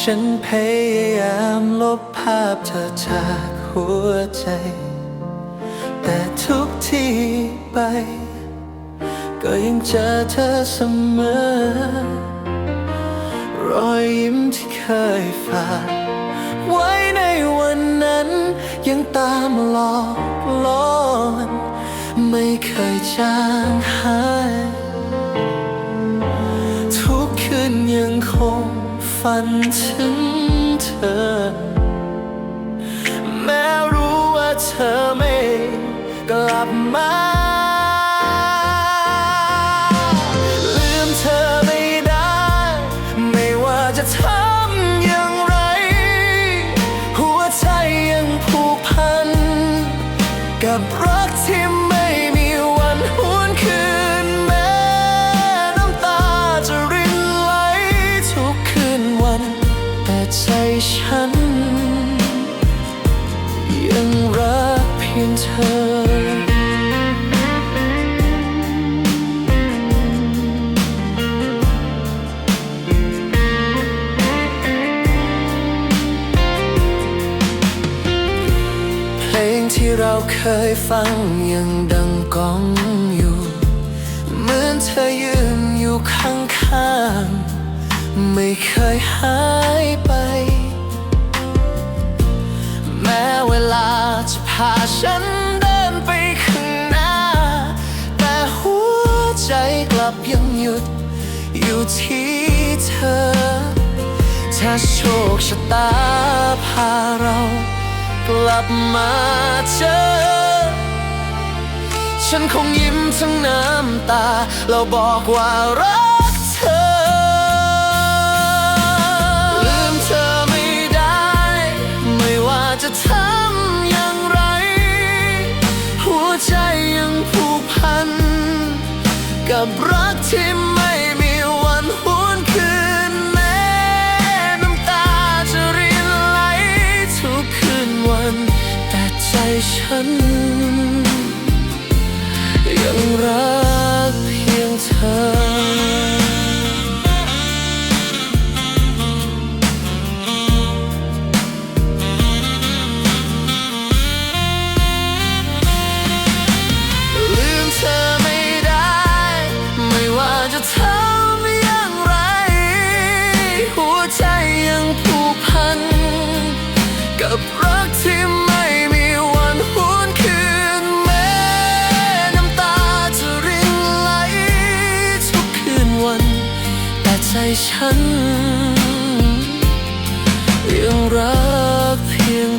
ฉันพยายามลบภาพเธอจากหัวใจ แต่ทุกที่ไป ก็ยังเจอเธอเสมอ รอยยิ้มที่เคยฝากไว้ในวันนั้น ยังตามหลอกล่อนไม่เคยจางหาย ทุกคืนยังคง ฝันถึงเธอ แม้รู้ว่าเธอไม่กลับมา ใจฉัน ยังรักเพียงเธอเพลงที่เราเคยฟังยังดังก้องอยู่ เหมือนเธอยืนอยู่ข้างๆ ไม่เคยหายไป แม้เวลาจะพาฉันเดินไปข้างหน้า แต่หัวใจกลับยังหยุดอยู่ที่เธอ ถ้าโชคชะตาพาเรากลับมาเจอฉันคงยิ้มทั้งน้ำตา เราบอกว่ารัก กับรักที่ไม่มีวันหวนคืนแม้น้ำตาจะรินไหลทุกคืนวัน แต่ใจฉัน ยังรักเพียงเธอ จะทำอย่างไร หัวใจยังผูกพัน กับรักที่ไม่มีวันหวนคืนแม้น้ำตาจะรินไหลทุกคืนวัน แต่ใจฉัน ยังรักเพียง